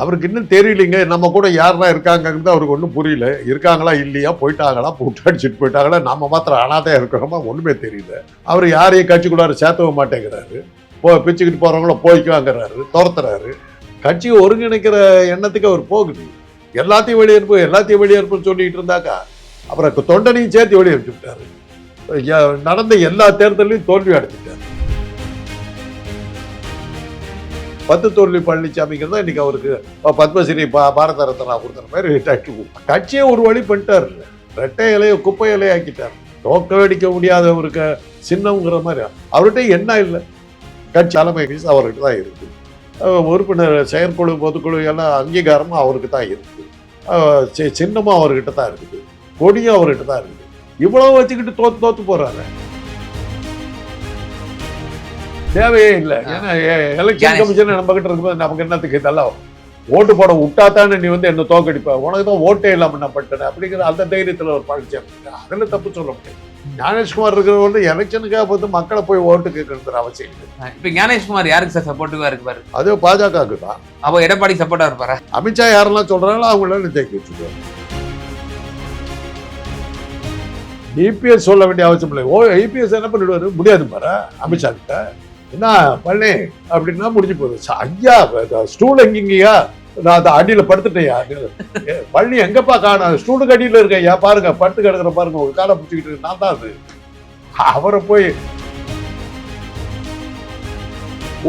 அவருக்கு இன்னும் தெரியலைங்க. நம்ம கூட யாரெல்லாம் இருக்காங்கன்னு அவருக்கு ஒன்றும் புரியல. இருக்காங்களா இல்லையா? போயிட்டாங்களா? போட்டு அடிச்சுட்டு போயிட்டாங்களா? நம்ம மாத்திரம் அனாதையாக இருக்கிறோமா? ஒன்றுமே தெரியல. அவர் யாரையும் கட்சிக்குள்ளார சேர்த்தவும் மாட்டேங்கிறாரு. போ பிச்சுக்கிட்டு போகிறவங்கள போய்க்குவாங்கிறாரு துரத்துறாரு. கட்சியை ஒருங்கிணைக்கிற எண்ணத்துக்கு அவர் போகுது. எல்லாத்தையும் வெளியேற்பு எல்லாத்தையும் வெளியேற்புன்னு சொல்லிட்டு இருந்தாக்கா அப்புறம் தொண்டனையும் சேர்த்து வெளியே அனுப்பிச்சு நடந்த எல்லா தேர்தலையும் தோல்வி அடைச்சிட்டாரு பத்து தோல்வி பழனிசாமிங்கிறது தான் இன்னைக்கு அவருக்கு பத்மஸ்ரீ பா பாரத ரத்னா கொடுத்த மாதிரி டைட்டில் கட்சியை ஒரு வழி பண்ணிட்டார். ரெட்டை இலையை குப்பை இலையை ஆக்கிட்டார். தோக்கடிக்க முடியாத ஒரு க சின்னங்கிற மாதிரி. அவர்கிட்ட என்ன இல்லை? கட்சி தலைமை அவர்கிட்ட தான் இருக்குது உறுப்பினர் செயற்குழு பொதுக்குழு எல்லாம் அங்கீகாரமும் அவருக்கு தான் இருக்குது சி- சின்னமும் அவர்கிட்ட தான் இருக்குது கொடியும் அவர்கிட்ட தான் இருக்குது இவ்வளோ வச்சுக்கிட்டு தோத்து தோத்து போகிறாங்க தேவையே இல்லை. ஏன்னா எலெக்ஷன். கமிஷன் நம்ம கிட்ட இருக்கும்போது நமக்கு என்னத்துக்கு இதெல்லாம் ஓட்டு போட விட்டா தானே நீ வந்து என்ன தோக்கடிப்ப? உனக்கு தான் ஓட்டே இல்லாம என்ன பண்ணிட்டேன் அப்படிங்கிற அந்த தைரியத்துல ஒரு இருக்காரு. அதுல தப்பு சொல்ல முடியாது. ஞானேஷ்குமார் இருக்கிறவர் வந்து எலெக்ஷனுக்காக வந்து மக்களை போய் ஓட்டு கேட்கறது அவசியம் இல்லை. இப்ப ஞானேஷ்குமார் யாருக்கு சார் சப்போர்ட்டிவா இருப்பாரு? அது பாஜகவுக்கு தான். அப்போ எடப்பாடி சப்போர்ட்டா இருப்பாரா? அமித்ஷா யாரெல்லாம் சொல்றாங்களோ அவங்கள ஜெயிக்க வச்சுக்குவார். இபிஎஸ் சொல்ல வேண்டிய அவசியம் இல்லை. ஓ ஐபிஎஸ் என்ன பண்ணிடுவாரு? முடியாது பாரு அமித்ஷா கிட்ட. என்ன பழனி அப்படின்னா முடிஞ்சு போகுது. ஐயா ஸ்டூல் எங்கீங்கயா நான் அந்த அடியில படுத்துட்டேயா ஏ, பழனி எங்கப்பா காணும்? ஸ்டூலுக்கு அடியில இருக்கேன் ஐயா. பாருங்க படுத்து கிடக்குற பாருங்க ஒரு காலை பிடிச்சிக்கிட்டு இருக்கு. நான் தான் அது. அவரை போய்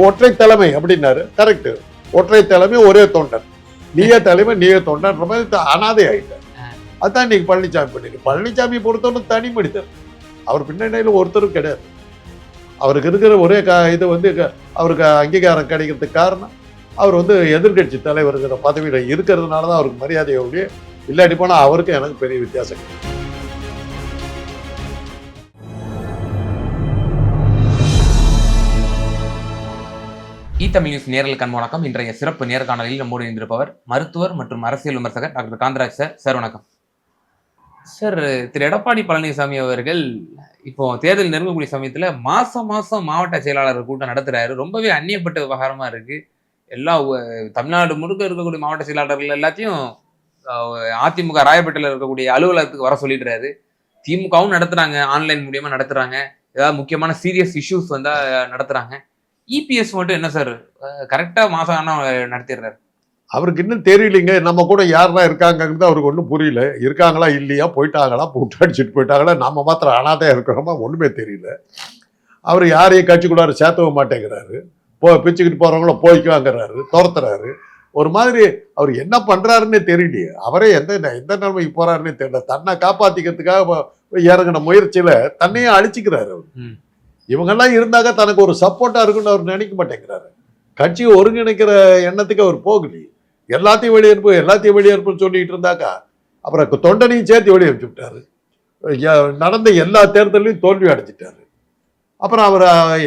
ஒற்றை தலைமை அப்படின்னாரு. கரெக்ட் ஒற்றை தலைமை ஒரே தொண்டன் நீயே தலைமை நீயே தொண்டன்ற மாதிரி அனாதை ஆயிட்டார். அதான் இன்னைக்கு பழனிசாமி பண்ணிருக்கு பழனிசாமி பொறுத்தவரை தனி மனிதர். அவர் பின்னணியில் ஒருத்தரும் கிடையாது. அவருக்கு இருக்கிற ஒரே க இது வந்து க- அவருக்கு அங்கீகாரம் கிடைக்கிறதுக்கு காரணம் அவர் வந்து எதிர்கட்சி தலைவருங்கிற பதவியில் இருக்கிறதுனால தான் அவருக்கு மரியாதை ஒழிய இல்லாட்டி போனால் அவருக்கும் எனக்கு பெரிய வித்தியாசம் கிடையாது. தமிழ் நியூஸ் நேரல் கண் வணக்கம். இன்றைய சிறப்பு நேர்காணலில் நம்மோடு இருந்திருப்பவர் மருத்துவர் மற்றும் அரசியல் விமர்சகர் டாக்டர் காந்தராஜ் சார். சார் வணக்கம். சார் திரு. எடப்பாடி பழனிசாமி அவர்கள் இப்போ தேர்தல் நெருங்கக்கூடிய சமயத்தில் மாதம் மாதம் மாவட்ட செயலாளர் கூட்டம் நடத்துகிறாரு ரொம்பவே அந்நியப்பட்ட விவகாரமாக இருக்குது எல்லா தமிழ்நாடு முழுக்க இருக்கக்கூடிய மாவட்ட செயலாளர்கள் எல்லாத்தையும் அதிமுக ராயப்பேட்டையில் இருக்கக்கூடிய அலுவலகத்துக்கு வர சொல்லிடுறாரு. திமுகவும் நடத்துகிறாங்க ஆன்லைன் மூலியமாக நடத்துகிறாங்க ஏதாவது முக்கியமான சீரியஸ் இஷ்யூஸ் வந்தால் நடத்துகிறாங்க இபிஎஸ் மட்டும் என்ன சார் கரெக்டாக மாதம் ஆனால் நடத்திடுறாரு. அவருக்கு இன்னும் தெரியலைங்க. நம்ம கூட யாரெல்லாம் இருக்காங்கன்னு அவருக்கு ஒன்றும் புரியல. இருக்காங்களா இல்லையா? போயிட்டாங்களா? புட்டு அடிச்சுட்டு போயிட்டாங்களா? நம்ம மாத்திரம் அனாதையா இருக்கிறோமா? ஒன்றுமே தெரியல. அவர் யாரையும் கட்சிக்குள்ளார சேர்த்தவும் மாட்டேங்கிறாரு. போ பிச்சுக்கிட்டு போகிறவங்கள போய்க்குவாங்கிறாரு. துரத்துறாரு. ஒரு மாதிரி அவர் என்ன பண்றாருன்னே தெரியலையே. அவரே எந்த எந்த நிலைமைக்கு போறாருன்னே தெரியல. தன்னை காப்பாத்திக்கிறதுக்காக ப- இறங்கின முயற்சியில தன்னையே அழிச்சிக்கிறாரு அவர். இவங்கெல்லாம் இருந்தாக்க தனக்கு ஒரு சப்போர்ட்டா இருக்குன்னு அவர் நினைக்க மாட்டேங்கிறாரு. கட்சியை ஒருங்கிணைக்கிற எண்ணத்துக்கு அவர் போகலையே. எல்லாத்தையும் வெளியேற்பு எல்லாத்தையும் வெளியேற்புன்னு சொல்லிட்டு இருந்தாக்கா அப்புறம் தொண்டனையும் சேர்த்து வெளியே அனுப்பிச்சு விட்டாரு நடந்த எல்லா தேர்தலையும் தோல்வி அடைஞ்சிட்டாரு. அப்புறம் அவர்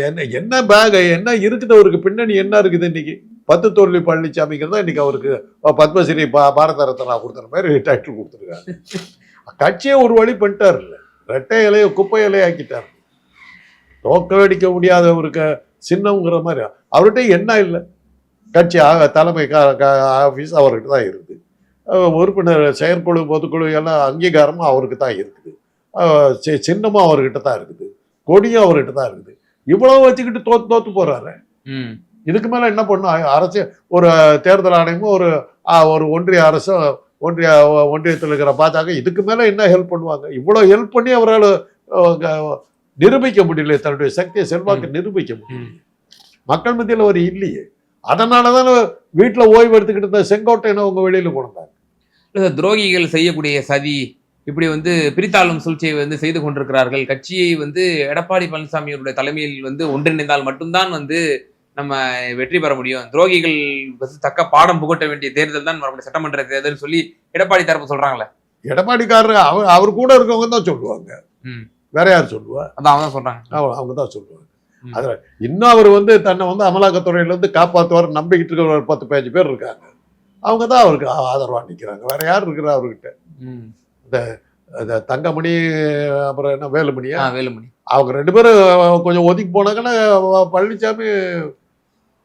என்ன என்ன பேக் என்ன இருக்குது அவருக்கு பின்னணி என்ன இருக்குது இன்னைக்கு? பத்து தோல்வி பழனிசாமிங்கிறது தான் இன்னைக்கு அவருக்கு பத்மஸ்ரீ பா பாரத ரத்னா கொடுக்குற மாதிரி டைட்டில் கொடுத்துருக்காரு. கட்சியை ஒரு வழி பண்ணிட்டாருல்ல ரெட்டை இலையை குப்பை இலையை ஆக்கிட்டார். தோக்கடிக்க முடியாத ஒரு சின்னங்கிற மாதிரி. அவர்கிட்ட என்ன இல்லை. கட்சி ஆ- தலைமை ஆஃபீஸ் அவர்கிட்ட தான் இருக்குது உறுப்பினர் செயற்குழு பொதுக்குழு எல்லாம் அங்கீகாரமும் அவருக்கு தான் இருக்குது. சின்னமும் அவர்கிட்ட தான் இருக்குது. கொடியும் அவர்கிட்ட தான் இருக்குது. இவ்வளவு வச்சுக்கிட்டு தோத்து தோத்து போறாரு. இதுக்கு மேல என்ன பண்ணும்? அரசு ஒரு தேர்தல் ஆணையமும் ஒரு ஒரு ஒன்றிய அரசும் ஒன்றிய ஒன்றியத்தில் இருக்கிற பாஜக இதுக்கு மேல என்ன ஹெல்ப் பண்ணுவாங்க? இவ்வளவு ஹெல்ப் பண்ணி அவரால் நிரூபிக்க முடியல தன்னுடைய சக்தியை செல்வாக்கு நிரூபிக்க முடியல. மக்கள் மத்தியில் ஒரு இல்லையே. அதனால தானே வீட்டில் ஓய்வு எடுத்துக்கிட்டு இருந்த செங்கோட்டையனை அவங்க வெளியில கொண்டாங்க இல்ல சார், துரோகிகள் செய்யக்கூடிய சதி இப்படி வந்து பிரித்தாளும் சூழ்ச்சியை வந்து செய்து கொண்டிருக்கிறார்கள். கட்சியை வந்து எடப்பாடி பழனிசாமி அவருடைய தலைமையில் வந்து ஒன்றிணைந்தால் மட்டும்தான் வந்து நம்ம வெற்றி பெற முடியும். துரோகிகள் தக்க பாடம் புகட்ட வேண்டிய தேர்தல் தான் மறுபடியும் சட்டமன்ற தேர்தல் சொல்லி எடப்பாடி தரப்பு சொல்றாங்களே. எடப்பாடிக்காரர் அவர் அவர் கூட இருக்கவங்க தான் சொல்லுவாங்க. ம். வேற யார் சொல்லுவா? அதான் அவங்க தான் சொல்றாங்க. அவங்க தான் சொல்லுவாங்க. அதுல இன்னும் அவர் வந்து தன்னை வந்து அமலாக்கத்துறையில இருந்து காப்பாற்றுவார் நம்பிக்கிட்டு இருக்கிற ஒரு பத்து பதினஞ்சு பேர் இருக்காங்க. அவங்க தான் அவருக்கு ஆ- ஆதரவா நிக்கிறாங்க. வேற யார் இருக்கிறா அவர்கிட்ட? ம். அந்த தங்கமணி அப்புறம் என்ன வேலுமணியா வேலுமணி. அவங்க ரெண்டு பேரும் கொஞ்சம் ஒதுக்கி போனாங்கன்னா பழனிசாமி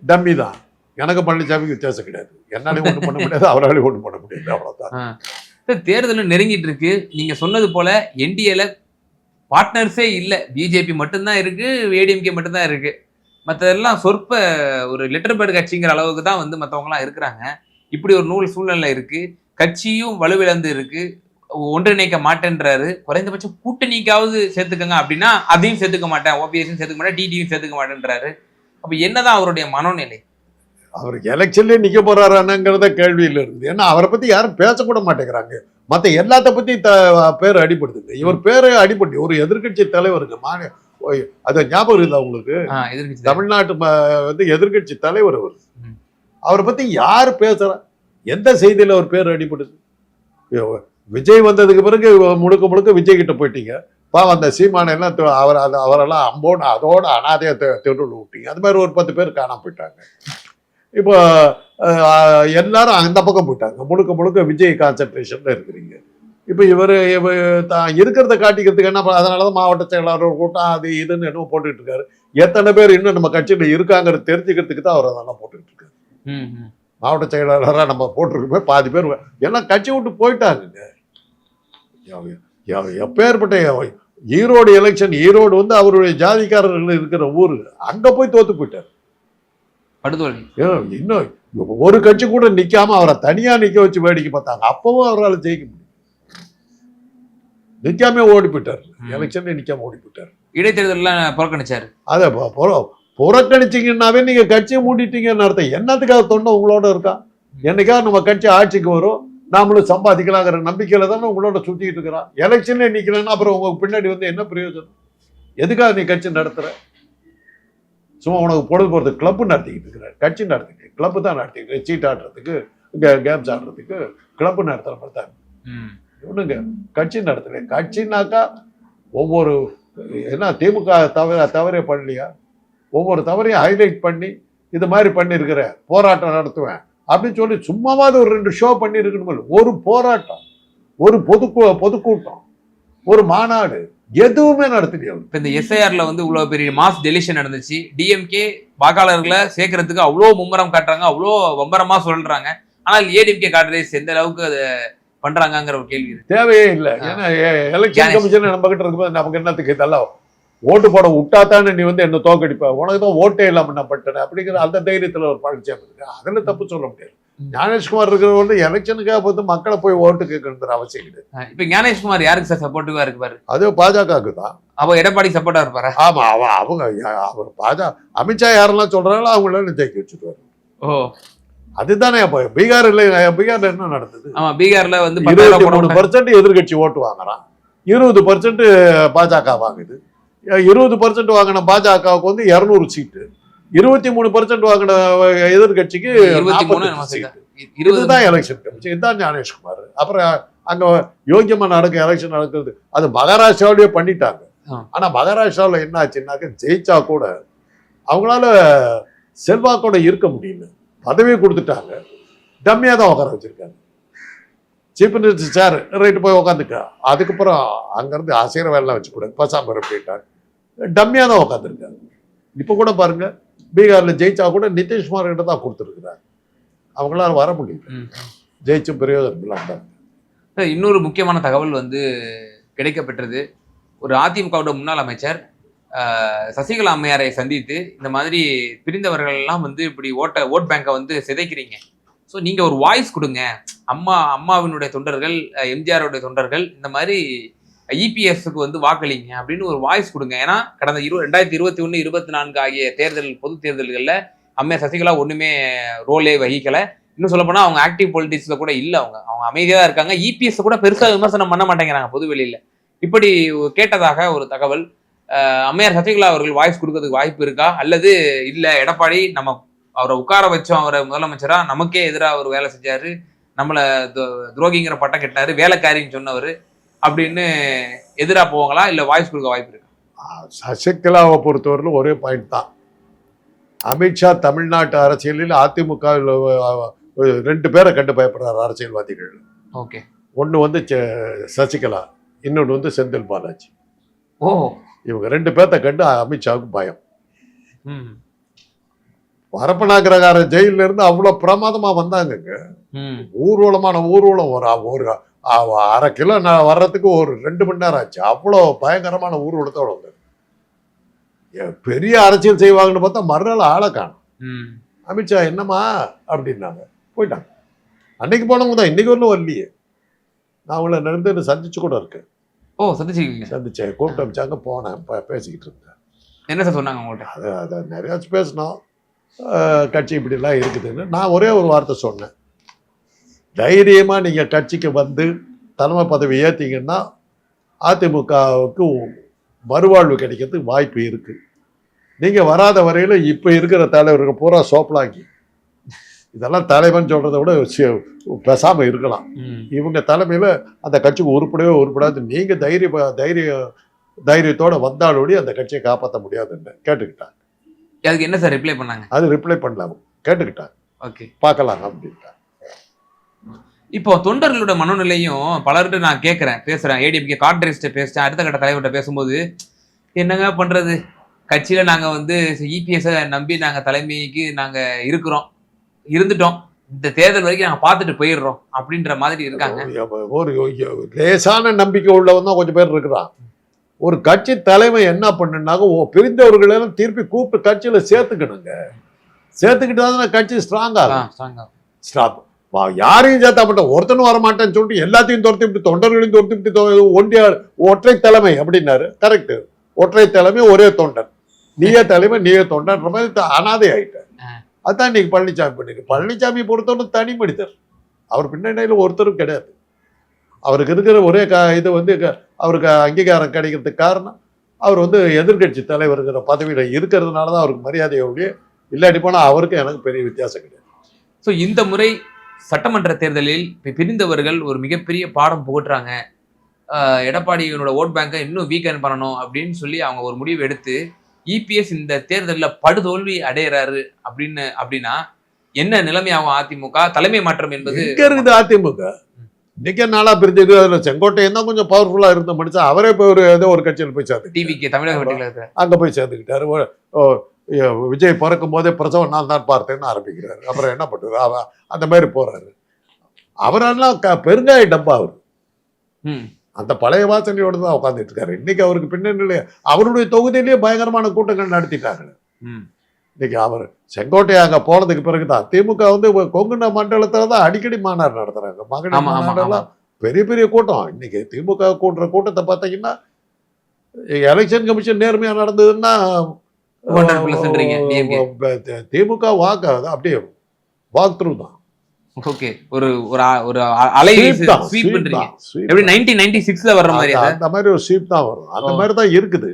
டம்மி தான். எனக்கு பழனிசாமிக்கு வித்தியாசம் கிடையாது. என்னாலையும் ஒன்றும் பண்ண முடியாது அவராலையும் ஒன்றும் பண்ண முடியாது. அவ்வளோதான் சார் தேர்தலும் நெருங்கிட்டு இருக்கு. நீங்க சொன்னது போல என்டிஏல பார்ட்னர்ஸே இல்லை. பிஜேபி மட்டும்தான் இருக்குது ஏடிஎம்கே மட்டும்தான் இருக்குது மற்றதெல்லாம் சொற்ப ஒரு லெட்டர் பேர்டு கட்சிங்கிற அளவுக்கு தான் வந்து மற்றவங்களாம் இருக்கிறாங்க. இப்படி ஒரு நூல் சூழ்நிலை இருக்குது கட்சியும் வலுவிழந்து இருக்குது ஒன்றிணைக்க மாட்டேன்றாரு. குறைந்தபட்சம் கூட்டணிக்காவது சேர்த்துக்கங்க அப்படின்னா அதையும் சேர்த்துக்க மாட்டேன். ஓபிஎஸும் சேர்த்துக்க மாட்டேன். டிடியும் சேர்த்துக்க மாட்டேன்றாரு. அப்போ என்னதான் அவருடைய மனநிலை? அவர் எலெக்ஷன்லேயே நிற்க போறாரானுங்கிறத கேள்வியில் இருக்குது. ஏன்னா அவரை பற்றி யாரும் பேசக்கூட மாட்டேங்கிறாங்க. மற்ற எல்லாத்த பற்றி த பேர் அடிபடுதுங்க இவர் பேர் அடிபட்டு ஒரு எதிர்க்கட்சி தலைவருங்க மாநில அது ஞாபகம் இருக்குதா உங்களுக்கு? எதிர்கட்சி. தமிழ்நாட்டு வந்து எதிர்க்கட்சி தலைவர் அவர். அவரை பத்தி யார் பேசுறா? எந்த செய்தியில அவர் பேர் அடிபடுது ஐயோ, விஜய் வந்ததுக்கு பிறகு முழுக்க முழுக்க விஜய் கிட்ட போயிட்டீங்க. பாவம் அந்த சீமான எல்லாம் து- அவர் அவரெல்லாம் அம்போடு அதோட அனாதைய தெருவில் விட்டீங்க. அது மாதிரி ஒரு பத்து பேர் காணாம போயிட்டாங்க. இப்போ எல்லாரும் அந்த பக்கம் போயிட்டாங்க. முழுக்க முழுக்க விஜய் கான்சென்ட்ரேஷன்ல இருக்கிறீங்க. இப்போ இவர் தான் இருக்கிறத காட்டிக்கிறதுக்கு என்ன ப- அதனாலதான் மாவட்ட செயலாளர் கூட்டம் அது இதுன்னு என்னமோ போட்டுட்டு இருக்காரு எத்தனை பேர் இன்னும் நம்ம கட்சியில இருக்காங்கிறது தெரிஞ்சுக்கிறதுக்கு தான் அவர் அதெல்லாம் போட்டுட்டு இருக்காரு. மாவட்ட செயலாளராக நம்ம போட்டிருக்கோமே பாதி பேர் எல்லாம் கட்சி விட்டு போயிட்டாங்க எப்பேற்பட்ட ஈரோடு எலெக்ஷன் ஈரோடு வந்து அவருடைய ஜாதிக்காரர்கள் இருக்கிற ஊர். அங்க போய் தோத்து போயிட்டார். படுதோல்வி. இன்னும் ஒரு கட்சி கூட நிக்காம அவரை தனியா நிக்க வச்சு வேடிக்கை பார்த்தாங்க. அப்பவும் அவரால் ஜெயிக்க முடியும் நிக்காம ஓடி போயிட்டார். ம். எலெக்ஷன்ல நிக்காம ஓடி போயிட்டார். இடைத்தேர்தலாம் புறக்கணிச்சாரு. அதை புறக்கணிச்சீங்கன்னாவே நீங்க கட்சியை மூடிட்டீங்கன்னு அர்த்தம். என்னத்துக்காக தொண்டை உங்களோட இருக்கா? என்னைக்காவது நம்ம கட்சி ஆட்சிக்கு வரும். நாமளும் சம்பாதிக்கலாங்கிற நம்பிக்கையில தானே உங்களோட சுத்திட்டு இருக்கிறான் எலெக்ஷன்ல நிக்கலன்னா அப்புறம் உங்க பின்னாடி வந்து என்ன பிரயோஜனம்? எதுக்காக நீ கட்சி நடத்துற? சும்மா உனக்கு பொழுது போறது கிளப் நடத்திக்கிட்டு இருக்கிற கட்சி நடத்திக்கிட்டு கிளப் தான் நடத்திக்கிட்டு சீட் ஆடுறதுக்கு கேம்ஸ் ஆடுறதுக்கு கிளப் நடத்துற மாதிரி ம். ஒண்ணுங்க. கட்சி நடத்தல. கட்சினாக்கா ஒவ்வொரு என்ன திமுக தவிர தவறே பண்ணலையா? ஒவ்வொரு தவறையும் ஹைலைட் பண்ணி இது மாதிரி பண்ணியிருக்கிற போராட்டம் நடத்துவேன். அப்படின்னு சொல்லி சும்மாவாவது ஒரு ரெண்டு ஷோ பண்ணியிருக்கணும் ஒரு போராட்டம். ஒரு பொது பொதுக்கூட்டம். ஒரு மாநாடு. எதுவுமே நடத்தலையா இப்ப இந்த எஸ்ஐஆர்ல வந்து இவ்வளவு பெரிய மாஸ் டெலிஷன் நடந்துச்சு. டிஎம்கே வாக்காளர்களை சேர்க்கறதுக்கு அவ்வளோ மும்முரம் காட்டுறாங்க அவ்வளோ வம்பரமா சொல்றாங்க. ஆனால் ஏடிஎம்கே காட்டுறது எந்த அளவுக்கு அதை பண்றாங்கங்கிற ஒரு கேள்வி தேவையே இல்லை. ஏன்னா எலெக்ஷன். கமிஷன் நம்ம கிட்ட இருக்கும்போது நமக்கு என்னத்துக்கு இதெல்லாம் ஓட்டு போட விட்டாத்தானே நீ வந்து என்ன தோக்கடிப்ப? உனக்கு தான் ஓட்டே இல்லாம என்ன பண்ணிட்டேன் அப்படிங்கிற அந்த தைரியத்துல ஒரு பழனிசாமி இருக்கு. அதுல தப்பு சொல்ல முடியாது. ஞானேஷ்குமார் இருக்கிற வந்து எலெக்ஷனுக்காக வந்து மக்களை போய் ஓட்டு கேட்கணுங்கிற அவசியம் அஹ் இப்ப ஞானேஷ்குமார் யாருக்கு சார் சப்போர்ட்டிவா இருக்கு பாரு அது பாஜகவுக்கு தான். அப்போ எடப்பாடி சப்போர்ட்டா இருப்பாரா? ஆமா அவ அவங்க அவர் பாஜக அமித்ஷா யாரெல்லாம் சொல்றாங்களோ அவங்கள ஜெயிக்க வச்சுருவாரு. ஓ. அதுதானே அப்ப பீகார்ல பீகார்ல என்ன நடந்தது? ஆமா பீகார்ல வந்து இருபத்தி மூணு பர்சன்ட் எதிர்கட்சி ஓட்டு வாங்குறான். இருபது பர்சன்ட் பாஜக வாங்குது. இருபது பர்சன்ட் வாங்கின பாஜகவுக்கு வந்து இருநூறு சீட்டு. இருபத்தி மூணு பர்சன்ட் வாங்கின எதிர்கட்சிக்கு இருபத்தி மூணு 48 நம்ம சீட்டு இருபது இதுதான் எலெக்ஷன் கமிஷன் இதுதான் ஞானேஷ்குமார். அப்புறம் அங்க யோகியமா நடக்க எலெக்ஷன் நடக்கிறது. அது மகாராஷ்டிராவிலேயே பண்ணிட்டாங்க. ஆனா மகாராஷ்டிராவில் என்ன ஆச்சுன்னாக்க ஜெயிச்சா கூட அவங்களால செல்வாக்கோட இருக்க முடியல. பதவி கொடுத்துட்டாங்க. டம்மியா தான் உட்கார வச்சிருக்காங்க. சீஃப் மினிஸ்டர் சார் ரைட்டு போய் உட்காந்துக்க அதுக்கப்புறம் அங்கேருந்து அசைகிற வேலைலாம் வச்சுக்கூடாது. பசாம போயிட்டாங்க டம்மியாக தான் உட்காந்துருக்காங்க இப்போ கூட பாருங்க பீகார்ல ஜெயிச்சா கூட நிதிஷ்குமார் கிட்ட தான் கொடுத்துருக்குறாங்க. அவங்களால வர முடியல. ஜெயிச்சும் பிரயோஜனம் இல்லாம தான். சார், இன்னொரு முக்கியமான தகவல் வந்து கிடைக்கப்பெற்றது. ஒரு அதிமுகவோட முன்னாள் அமைச்சர் சசிகலா அம்மையாரை சந்தித்து இந்த மாதிரி பிரிந்தவர்கள் எல்லாம் வந்து இப்படி ஓட்ட ஓட் பேங்கை வந்து சிதைக்கிறீங்க. ஸோ நீங்க ஒரு வாய்ஸ் கொடுங்க. அம்மா அம்மாவினுடைய தொண்டர்கள் எம்ஜிஆருடைய தொண்டர்கள் இந்த மாதிரி இபிஎஸ்க்கு வந்து வாக்களிங்க அப்படின்னு ஒரு வாய்ஸ் கொடுங்க. ஏன்னா கடந்த இரு ரெண்டாயிரத்தி இருபத்தி ஒன்று இருபத்தி நான்கு ஆகிய தேர்தல் பொது தேர்தல்களில் அம்மையார் சசிகலா ஒன்றுமே ரோலே வகிக்கலை. இன்னும் சொல்லப்போனால் அவங்க ஆக்டிவ் பொலிட்டிக்ஸில் கூட இல்லை அவங்க. அவங்க அமைதியாக தான் இருக்காங்க. இபிஎஸ் கூட பெருசாக விமர்சனம் பண்ண மாட்டேங்கிறாங்க பொதுவெளியில். இப்படி கேட்டதாக ஒரு தகவல் அம்மையார் சசிகலா அவர்கள் வாய்ஸ் கொடுக்கறதுக்கு வாய்ப்பு இருக்கா? அல்லது இல்லை எடப்பாடி நம்ம அவரை உட்கார வச்சோம் அவரை முதலமைச்சராக நமக்கே எதிராக அவர் வேலை செஞ்சார். நம்மளை துரோகிங்கிற துரோகிங்கிற பட்டம் கெட்டார் வேலைக்காரின்னு சொன்னவர். அப்படின்னு எதிரா போவாங்களா? இல்ல வாய்ஸ் கொடுக்க வாய்ப்பு இருக்கா? சசிகலாவை பொறுத்தவரையிலும் ஒரே பாயிண்ட் தான். அமித்ஷா தமிழ்நாட்டு அரசியலில் அதிமுக ரெண்டு பேரை கண்டு பயப்படுறாரு அரசியல்வாதிகள். ஓகே. ஒன்று வந்து சசிகலா இன்னொன்று வந்து செந்தில் பாலாஜி. ஓ. இவங்க ரெண்டு பேர்த்த கண்டு அமித்ஷாவுக்கு பயம். ம். வரப்பனாக்கிரகார ஜெயில இருந்து அவ்வளவு பிரமாதமா வந்தாங்கங்க. ம். ஊர்வலமான ஊர்வலம் ஒரு ஒரு அரை கிலோ நான் வர்றதுக்கு ஒரு ரெண்டு மணி நேரம் ஆச்சு. அவ்வளோ பயங்கரமான ஊர்வலத்தோட வந்தது. பெரிய அரசியல் செய்வாங்கன்னு பார்த்தா மறுநாள் ஆளை காணும். அமித்ஷா என்னம்மா அப்படின்னாங்க. போயிட்டாங்க. அன்னைக்கு போனவங்க தான் இன்னைக்கு ஒன்றும் வரலையே. நான் அவங்கள நடந்து சந்திச்சு கூட இருக்கேன். ஓ சந்திச்சிருக்கீங்க. சந்திச்சேன். கூப்பிட்டு அமிச்சாங்க போனேன் பேசிக்கிட்டு இருந்தேன். என்ன சார் சொன்னாங்க உங்கள்கிட்ட அது அதை நிறையா பேசினோம். கட்சி இப்படிலாம் இருக்குதுன்னு நான் ஒரே ஒரு வார்த்தை சொன்னேன். தைரியமாக நீங்கள் கட்சிக்கு வந்து தலைமை பதவி ஏற்றீங்கன்னா அதிமுகவுக்கு மறுவாழ்வு கிடைக்கிறதுக்கு வாய்ப்பு இருக்கு. நீங்கள் வராத வரையில் இப்போ இருக்கிற தலைவர்கள் பூரா சோப்பலாக்கி இதெல்லாம் தலைவன் சொல்கிறத விட சி- பேசாம இருக்கலாம். இவங்க தலைமையில் அந்த கட்சிக்கு உருப்படவே உருப்படாது. நீங்கள் தைரிய தைரிய தைரியத்தோட வந்தாலோடி அந்த கட்சியை காப்பாற்ற முடியாதுன்னு கேட்டுக்கிட்டாங்க. அதுக்கு என்ன சார் ரிப்ளை பண்ணாங்க? அது ரிப்ளை பண்ணலாம் கேட்டுக்கிட்டாங்க. ஓகே. பார்க்கலாம் அப்படின்ட்டாங்க. இப்போ தொண்டர்களோட மனநிலையும் பலர்கிட்ட நான் கேட்குறேன் பேசுறேன். ஏடிஎம்கே கார்டரிஸ்ட்ட பேசிட்டேன். அடுத்த கட்ட தலைவர்கிட்ட பேசும்போது என்னங்க பண்றது? கட்சியில நாங்க வந்து இபிஎஸ் நம்பி நாங்க தலைமைக்கு நாங்க இருக்கிறோம். இருந்துட்டோம். இந்த தேர்தல் வரைக்கும் நாங்க பார்த்துட்டு போயிடுறோம். அப்படின்ற மாதிரி இருக்காங்க. ஒரு லேசான நம்பிக்கை உள்ளவன் தான் கொஞ்சம் பேர் இருக்கிறான். ஒரு கட்சி தலைமை என்ன பண்ணுனாக்க ஓ பிரிந்தவர்களெல்லாம் திருப்பி கூப்பிட்டு கட்சியில சேர்த்துக்கணுங்க. சேர்த்துக்கிட்டு தான் கட்சி ஸ்ட்ராங் ஆ, ஆகும் strong ஆ. ஸ்டாப் யாரையும் சேர்த்தா மாட்டேன் ஒருத்தனும் வர மாட்டேன்னு சொல்லிட்டு எல்லாத்தையும் துரத்தி விட்டு தொண்டர்களையும் துரத்தி விட்டு ஒன்றிய ஒற்றை தலைமை அப்படின்னாரு. கரெக்ட் ஒற்றை தலைமை ஒரே தொண்டன். நீயே தலைமை நீயே தொண்டன்ற மாதிரி அனாதை ஆயிட்டார். ஆ. அதான் இன்னைக்கு பழனிசாமி பண்ணிருக்கு பழனிசாமி பொறுத்தவரை தனி மனிதர். அவர் பின்னணியில் ஒருத்தரும் கிடையாது. அவருக்கு இருக்கிற ஒரே க இது வந்து அவருக்கு அங்கீகாரம் கிடைக்கிறதுக்கு காரணம் அவர் வந்து எதிர்க்கட்சி தலைவருங்கிற பதவியில் இருக்கிறதுனால தான் அவருக்கு மரியாதையை ஒழிய இல்லாட்டி போனால் அவருக்கு எனக்கு பெரிய வித்தியாசம் கிடையாது. ஸோ இந்த முறை சட்டமன்ற தேர்தலில் பிரிந்தவர்கள் ஒரு மிகப்பெரிய பாடம் புகட்டுறாங்க. எடப்பாடியினோட ஓட் பேங்கை இன்னும் வீக்கன் பண்ணணும் அப்படின்னு சொல்லி அவங்க ஒரு முடிவு எடுத்து இபிஎஸ் இந்த தேர்தலில் படுதோல்வி அடையிறாரு அப்படின்னு அப்படின்னா என்ன நிலைமையாகும் அதிமுக? தலைமை மாற்றம் என்பது இருக்குது அதிமுக? இன்னைக்கே நாளா பிரிஞ்சது அதுல செங்கோட்டையன் தான் கொஞ்சம் பவர்ஃபுல்லா இருந்த மனுஷன். அவரே போய் ஒரு ஏதோ ஒரு கட்சியில் போய் சேர்ந்து டிவிக்கு தமிழக அங்க போய் ஏ, விஜய் பிறக்கும் போதே பிரசவம் நான் தான் பார்த்தேன்னு ஆரம்பிக்கிறாரு. அப்புறம் என்ன பண்ணுறது அந்த மாதிரி போறாரு. அவரெல்லாம் க பெருங்காய டப்பா அவர். அந்த பழைய வாசனையோட தான் உட்காந்துட்டு இருக்காரு. இன்னைக்கு அவருக்கு பின்னணியிலே அவருடைய தொகுதியிலேயே பயங்கரமான கூட்டங்கள் நடத்திட்டாங்க. இன்னைக்கு அவர் செங்கோட்டை அங்க போனதுக்கு பிறகுதான் திமுக வந்து கொங்குன மண்டலத்துல தான் அடிக்கடி மாநாடு நடத்துறாங்க. மகளிர் மாநாடெல்லாம் பெரிய பெரிய கூட்டம். இன்னைக்கு திமுக கூட்டுற கூட்டத்தை பார்த்தீங்கன்னா எலெக்ஷன் கமிஷன் நேர்மையா நடந்ததுன்னா 200 plus ன்றீங்க, DMK. அஹ், திமுக வாக்கு அது அப்படியே வாக் த்ரூ தான். ஓகே ஒரு ஒரு ஒரு அலை ஸ்வீப் பண்றீங்க. எப்படி தான். நைன்டீன் நைன்டி சிக்ஸ்ல வர்ற மாதிரி அந்த- மாதிரி ஒரு ஸ்வீப் தான் வரும். அந்த ஓ. மாதிரி தான் இருக்குது.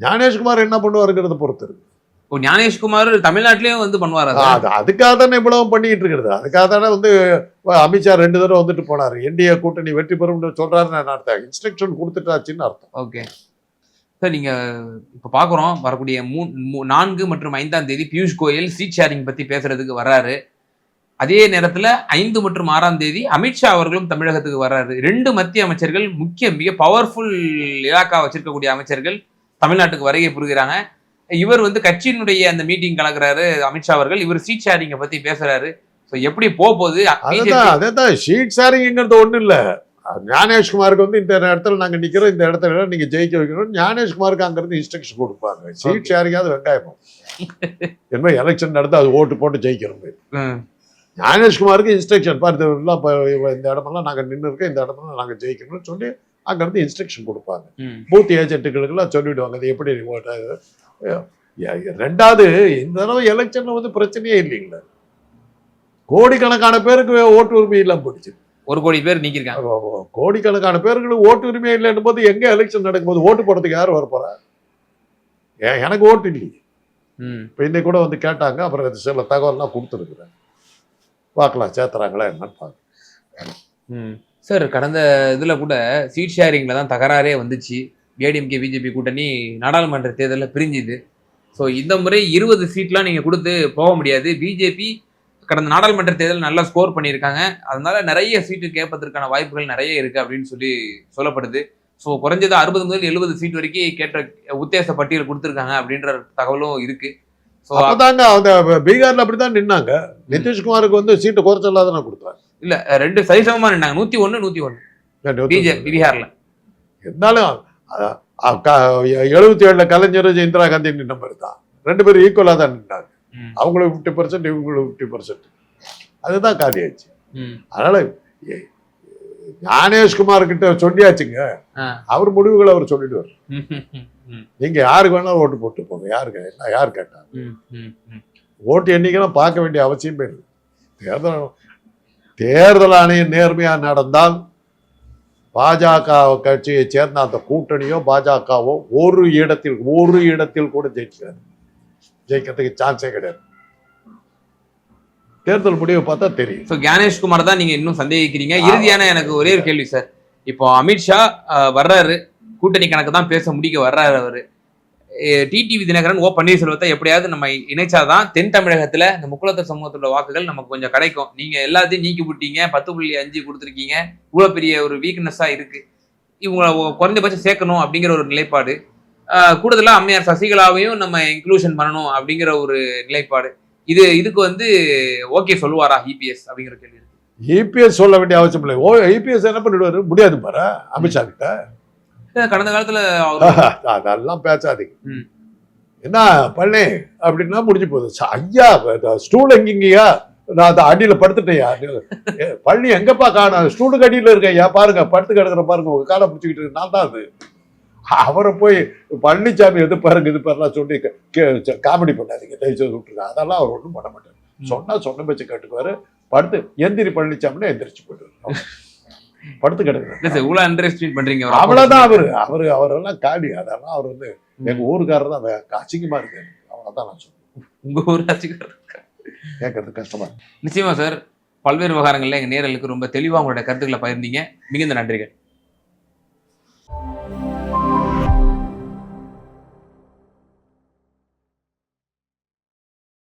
ஞானேஷ்குமார் என்ன பண்ணுவாருங்கிறத பொறுத்து இருக்கு. ஓ ஞானேஷ்குமார் தமிழ்நாட்டிலயும் வந்து பண்ணுவார் அதை? அது அதுக்காக தானே இவ்வளவு பண்ணிட்டு இருக்கிறது அதுக்காக தானே வந்து அமித்ஷா ரெண்டு தடவை வந்துட்டு போனாரு. என்டிஏ கூட்டணி வெற்றி பெறும்னு சொல்றாருன்னு அர்த்தம். இன்ஸ்ட்ரக்ஷன் கொடுத்துட்டாச்சுன்னு அர்த்தம். ஓகே சார் நீங்க இப்ப பாக்குறோம் வரக்கூடிய மூ நான்கு மற்றும் ஐந்தாம் தேதி பியூஷ் கோயல் சீட் ஷேரிங் பத்தி பேசுறதுக்கு வர்றாரு. அதே நேரத்துல ஐந்து மற்றும் ஆறாம் தேதி அமித்ஷா அவர்களும் தமிழகத்துக்கு வர்றாரு. ரெண்டு மத்திய அமைச்சர்கள் முக்கிய மிக பவர்ஃபுல் இலாக்கா வச்சிருக்கக்கூடிய அமைச்சர்கள் தமிழ்நாட்டுக்கு வருகை புரிகிறாங்க. இவர் வந்து கட்சியினுடைய அந்த மீட்டிங் கலக்குறாரு அமித்ஷா அவர்கள். இவர் சீட் ஷேரிங்கை பத்தி பேசுறாரு. ஸோ எப்படி போக போகுது? அதுதான் ஷீட் ஷேரிங்கிறது ஒண்ணும் இல்ல. ஞானேஷ்குமாருக்கு வந்து இந்த இடத்துல நாங்க நிக்கிறோம் இந்த இடத்துல நீங்க ஜெயிக்க வைக்கணும். ஞானேஷ்குமாருக்கு அங்கிருந்து இன்ஸ்ட்ரக்ஷன் கொடுப்பாங்க. சீட் ஷேரிங்காவது வெங்காயம் என்ன எலெக்ஷன் நடந்து அது ஓட்டு போட்டு ஜெயிக்கிறோம் ம், ஞானேஷ்குமாருக்கு இன்ஸ்ட்ரக்ஷன் பாரு இந்த இடமெல்லாம் நாங்க நின்று இருக்கோம் இந்த இடமெல்லாம் நாங்க ஜெயிக்கணும்னு சொல்லி அங்கிருந்து இன்ஸ்ட்ரக்ஷன் கொடுப்பாங்க. பூத் ஏஜென்ட்டுகளுக்கெல்லாம் சொல்லிவிடுவாங்க அது எப்படி ரெண்டாவது இந்த தடவை எலெக்ஷன்ல வந்து பிரச்சனையே இல்லைங்களா. கோடிக்கணக்கான பேருக்கு ஓட்டு உரிமை இல்லாம போயிடுச்சு. ஒரு கோடி பேர் நீக்கிருக்காங்க கோடிக்கணக்கான பேர்களுக்கு ஓட்டு உரிமை இல்லைன்னும் போது எங்க எலெக்ஷன் நடக்கும்போது ஓட்டு போடுறதுக்கு யார் வர ஏன் எனக்கு ஓட்டு இல்லையே. ம். இப்போ இன்னைக்கு கூட வந்து கேட்டாங்க அப்புறம் அது சில தகவல்லாம் கொடுத்துருக்குறேன். பார்க்கலாம் சேர்த்துறாங்களா என்னன்னு பார்க்கலாம். ம். சார் கடந்த இதில் கூட சீட் ஷேரிங்கில் தான் தகராறே வந்துச்சு. ஏடிஎம்கே பிஜேபி கூட்டணி நாடாளுமன்ற தேர்தலில் பிரிஞ்சுது. ஸோ இந்த முறை இருபது சீட்லாம் நீங்கள் கொடுத்து போக முடியாது. பிஜேபி கடந்த நாடாளுமன்ற தேர்தல் நல்லா ஸ்கோர் பண்ணியிருக்காங்க. அதனால நிறைய சீட்டு கேட்பதற்கான வாய்ப்புகள் நிறைய இருக்குது அப்படின்னு சொல்லி சொல்லப்படுது. ஸோ குறைஞ்சது அறுபது முதல் எழுபது சீட் வரைக்கும் கேட்ட உத்தேச பட்டியல் கொடுத்துருக்காங்க அப்படின்ற தகவலும் இருக்குது ஸோ அப்பதாங்க அந்த பீகார்ல அப்படித்தான் நின்னாங்க. நிதிஷ்குமாருக்கு வந்து சீட்டு குறைச்சலாத நான் கொடுத்தாங்க இல்ல ரெண்டு சரிசமமா நின்னாங்க. நூத்தி ஒண்ணு நூத்தி பிஜேபி பீகார்ல. இருந்தாலும் எழுபத்தி ஏழுல கலைஞர் இந்திரா காந்தி நின்ன மாதிரி தான். ரெண்டு பேரும் ஈக்குவலா தான் நின்னாங்க. ம், அவங்களுக்கு ஃபிஃப்டி பர்சன்ட் இவங்களுக்கு ஃபிஃப்டி பர்சன்ட் அதுதான் காலியாச்சு. அதனால ஞானேஷ்குமார் கிட்ட சொல்லியாச்சுங்க. அவர் முடிவுகளை அவர் சொல்லிடுவார். நீங்க யாருக்கு வேணாலும் ஓட்டு போட்டு போங்க. யாருக்கு என்ன யார் கேட்டா. ஓட்டு எண்ணிக்கைலாம் பார்க்க வேண்டிய அவசியமே இல்லை. தேர்தல் தேர்தல் ஆணையம் நேர்மையா நடந்தால் பாஜக கட்சியை சேர்ந்த அந்த கூட்டணியோ பாஜகவோ ஒரு இடத்தில் ஒரு இடத்தில் கூட ஜெயிக்காது ஜெயிக்கிறதுக்கு சான்ஸே கிடையாது. தேர்தல் முடிவு பார்த்தா தெரியும். ஸோ ஞானேஷ்குமார் தான் நீங்க இன்னும் சந்தேகிக்கிறீங்க. இறுதியான எனக்கு ஒரே ஒரு கேள்வி சார் இப்போ அமித்ஷா வர்றாரு. கூட்டணி கணக்கு தான் பேச முடிக்க வர்றாரு அவரு. டிடிவி தினகரன் ஓ பன்னீர்செல்வத்தை எப்படியாவது நம்ம இணைச்சாதான் தென் தமிழகத்துல இந்த முக்குளத்தர் சமூகத்துல வாக்குகள் நமக்கு கொஞ்சம் கிடைக்கும். நீங்க எல்லாத்தையும் நீக்கி விட்டீங்க பத்து புள்ளி அஞ்சு கொடுத்துருக்கீங்க. இவ்வளவு பெரிய ஒரு வீக்னஸா இருக்கு. இவங்களை குறைந்தபட்சம் குறைஞ்சபட்சம் சேர்க்கணும் அப்படிங்கிற ஒரு நிலைப்பாடு. அஹ், கூடுதலா அம்மையார் சசிகலாவையும் நம்ம இன்க்ளூஷன் பண்ணணும் அப்படிங்கிற ஒரு நிலைப்பாடு. இது இதுக்கு வந்து ஓகே சொல்லுவாரா இபிஎஸ் அப்படிங்கிற கேள்வி. இபிஎஸ் சொல்ல வேண்டிய அவசியம் இல்லை. ஓ இபிஎஸ் என்ன பண்ணிடுவாரு? முடியாது பாரு அமித்ஷா கிட்ட. கடந்த காலத்துல அதெல்லாம் பேசாதீங்க. என்ன பண்ணு அப்படின்னா முடிஞ்சு போகுது. ஐயா ஸ்டூல் எங்கீங்கய்யா நான் அந்த அடியில படுத்துட்டேயா பழனி எங்கப்பா காணும்? ஸ்டூலுக்கு அடியில இருக்க ஐயா. பாருங்க படுத்து கிடக்குற பாருங்க உங்க காலை பிடிச்சிக்கிட்டு. நான் தான் அது. அவரை போய் பழனிசாமி எது பாருங்க இது பாருலாம் சொல்லி காமெடி பண்ணாதீங்க. தயவு செய்து விட்டுருங்க. அதெல்லாம் அவர் ஒன்றும் பண்ண மாட்டார். ம். சொன்னா சொன்ன பேச்சு கேட்டுக்குவாரு. படுத்து எந்திரி பழனிசாமின்னு எந்திரிச்சு போயிடுவாரு. படுத்து சார் இவ்வளவு அண்டர் எஸ்டிமேட் பண்றீங்க ஒரு அவ்வளவுதான் அவரு. அவரு அவரெல்லாம் காலி. அதெல்லாம் அவர் வந்து எங்க ஊருக்காரர் தான். வே- அசிங்கமா இருக்கு எனக்கு. அவ்வளவுதான் நான் சொல்றேன். உங்க ஊர் ரசிகர் கேட்கறது கஷ்டமா நிச்சயமா சார். பல்வேறு விவகாரங்கள்ல எங்க நேரலுக்கு ரொம்ப தெளிவா உங்களுடைய கருத்துக்களை பகிர்ந்தீங்க. மிகுந்த நன்றிகள்.